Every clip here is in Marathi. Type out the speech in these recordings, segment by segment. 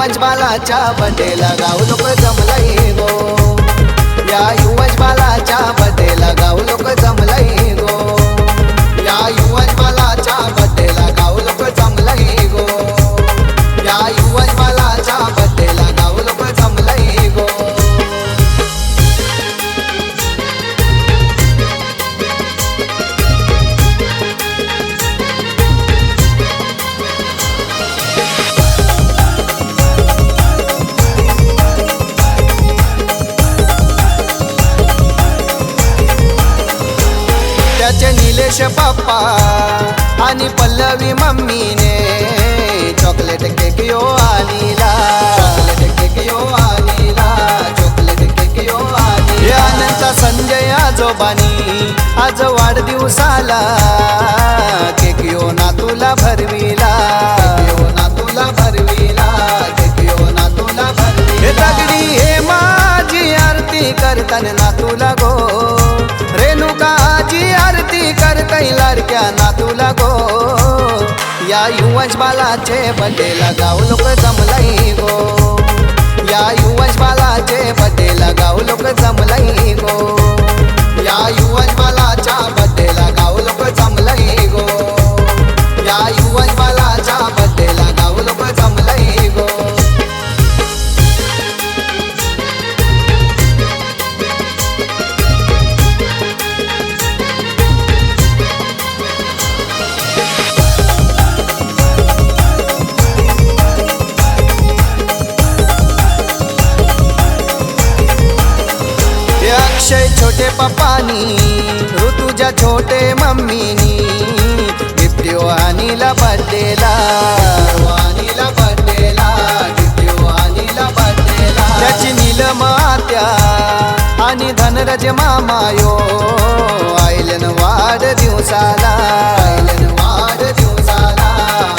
बालाच्या बटेला गाव लोक जमलाई गो. या युवज बालाच्या बड्डेला गाव लोक जमलाई त्याचे निलेश पप्पा आणि पल्लवी मम्मीने चॉकलेट केक यो आलीला चॉकलेट केक यो आलीला चॉकलेट केक यो आली आनंदचा संजय आजोबानी आज वाढदिवसाला केक यो ना तुला भरवी. त्या नातूला ना गो. या युवज बालाचे बटेला गाव लोक जमलाई गो. पप्पानी ऋतुजा छोटे मम्मीनी गिफ्टिओ अनिला बड्डेला. अनिला बड्डेला गिफ्टिओ अनिला बड्डेला. त्याची नीलम आत्या आणि धनरज मामायो आयलन वाढ दिवसाला. आयलन वाढ दिवसाला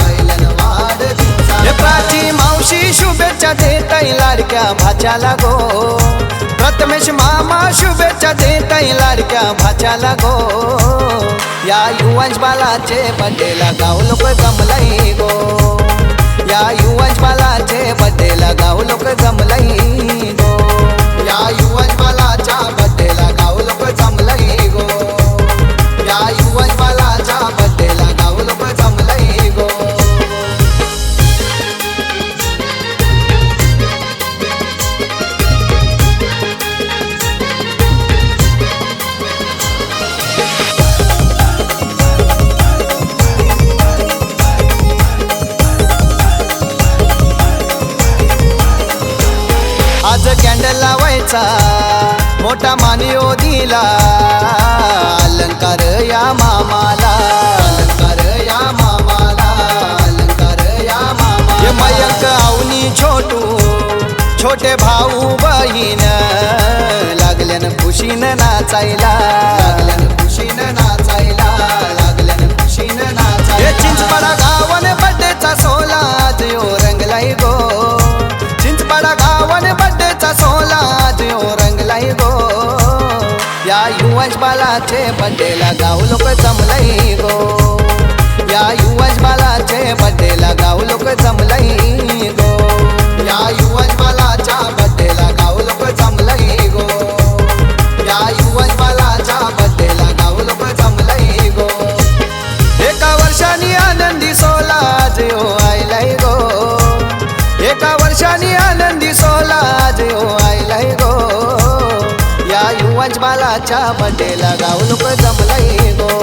आयलन वाढ दिवसाला. प्राची मावशी शुभेच्छा देता लाडक्या भाच्याला गो. प्रथमेश मामा शुभेच्छा देताय लाडक्या भाच्याला गो. या युवंश बालाचे बड्डेला गाव लोक जमलाई गो. या युवंश बालाचे बड्डेला गाव लोक जमलाई मानेचा मोठा मानियो दिला. अलंकार या मामाला. अलंकार या मामाला. अलंकार या मामा हे मयंक छोटू छोटे भाऊ बहीण. लागल्यान खुशीनं नाचायला. लागल्यान खुशीनं नाचायला. लागल्यान खुशीनं नाचायला. चिंचपडा गावन बड्डेचा सोला यो रंगलाई गो या युवज बालाचे बड्डेला गाव लोक जमलाई गो. युवज बटेला बड्डेला गाव लोक जमलाई गो.